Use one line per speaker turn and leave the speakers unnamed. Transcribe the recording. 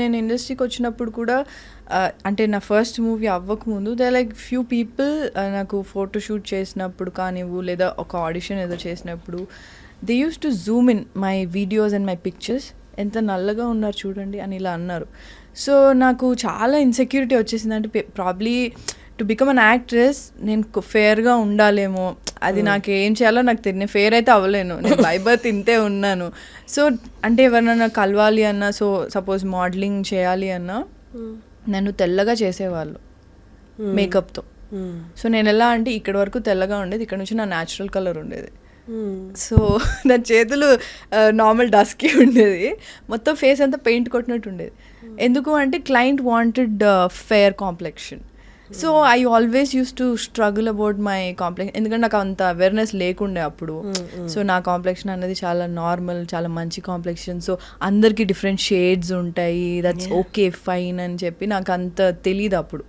నేను ఇండస్ట్రీకి వచ్చినప్పుడు కూడా అంటే నా ఫస్ట్ మూవీ అవ్వకముందు దే లైక్ ఫ్యూ పీపుల్ నాకు ఫోటోషూట్ చేసినప్పుడు కానివ్వు లేదా ఒక ఆడిషన్ ఏదో చేసినప్పుడు they use to zoom in my videos and my pictures ఎంత నల్లగా ఉన్నారు చూడండి అని ఇలా అన్నారు. సో నాకు చాలా ఇన్సెక్యూరిటీ వచ్చేసింది. అంటే probably to become an actress నేను ఫేర్గా ఉండాలేమో అది నాకు ఏం చేయాలో నాకు తెలియదు ఫేర్ అయితే అవ్వలేను. నేను బై బర్త్ ఇంతే ఉన్నాను. సో అంటే ఎవరినైనా కలవాలి అన్నా సో సపోజ్ మోడలింగ్ చేయాలి అన్నా నన్ను తెల్లగా చేసేవాళ్ళు మేకప్తో. సో నేను ఎలా అంటే ఇక్కడ వరకు తెల్లగా ఉండేది ఇక్కడ నుంచి నా న్యాచురల్ కలర్ ఉండేది. సో నా చేతులు నార్మల్ డస్కి ఉండేది. మొత్తం ఫేస్ అంతా పెయింట్ కొట్టినట్టు ఉండేది. ఎందుకు అంటే client wanted fair complexion so I always use to struggle about my complexion. ఎందుకంటే నాకు అంత అవేర్నెస్ లేకుండే అప్పుడు. సో నా కాంప్లెక్షన్ అనేది చాలా నార్మల్ చాలా మంచి కాంప్లెక్షన్. సో అందరికీ డిఫరెంట్ షేడ్స్ ఉంటాయి. దట్స్ ఓకే ఫైన్ అని చెప్పి నాకు అంత తెలియదు అప్పుడు.